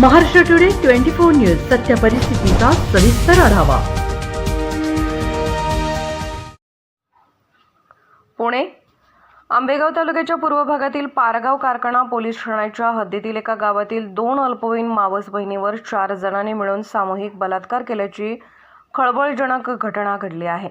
Maharashtra today twenty four news सत्य परिस्थितीचा सविस्तर आढावा. पुणे. आंबेगाव तालुक्याच्या पूर्व भागातील पारगाव कारखाना पोलीस ठाण्याच्या हद्दीतील एका गावातील दोन अल्पवयीन मावस बहिणीवर चार जणांनी मिळून सामूहिक बलात्कार केल्याची खळबळजनक घटना घडली आहे.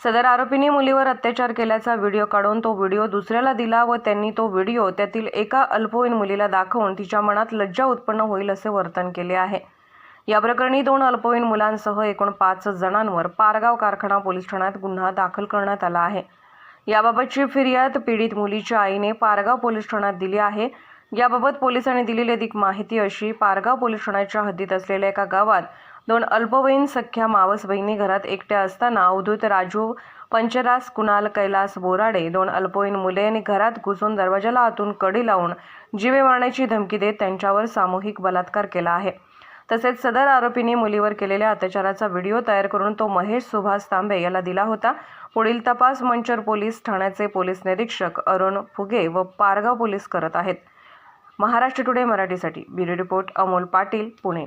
सदर आरोपींनी मुलीवर अत्याचार केल्याचा व्हिडिओ काढून तो व्हिडिओ दुसऱ्याला दिला व त्यांनी तो व्हिडिओ त्यातील एका अल्पवयीन मुलीला दाखवून तिच्या मनात लज्जा उत्पन्न होईल असे वर्तन केले आहे. या प्रकरणी दोन अल्पवयीन मुलांसह एकूण पाच जणांवर पारगाव कारखाना पोलीस ठाण्यात गुन्हा दाखल करण्यात आला आहे. याबाबतची फिर्याद पीडित मुलीच्या आईने पारगाव पोलीस ठाण्यात दिली आहे. याबाबत पोलिसांनी दिलेली अधिक माहिती अशी पारगाव पोलीस ठाण्याच्या हद्दीत असलेल्या एका गावात दोन अल्पवयीन सख्या मावस बहिणी घरात एकट्या असताना अवधूत राजू पंचरास कुणाल कैलास बोराडे दोन अल्पवयीन मुले यांनी घरात घुसून दरवाजाला आतून कडी लावून जीवे मारण्याची धमकी देत त्यांच्यावर सामूहिक बलात्कार केला आहे. तसेच सदर आरोपींनी मुलीवर केलेल्या अत्याचाराचा व्हिडिओ तयार करून तो महेश सुभाष तांबे याला दिला होता. पुढील तपास मंचर पोलीस ठाण्याचे पोलीस निरीक्षक अरुण फुगे व पारगाव पोलीस करत आहेत. महाराष्ट्र टुडे मराठीसाठी ब्युरो रिपोर्ट अमोल पाटील पुणे.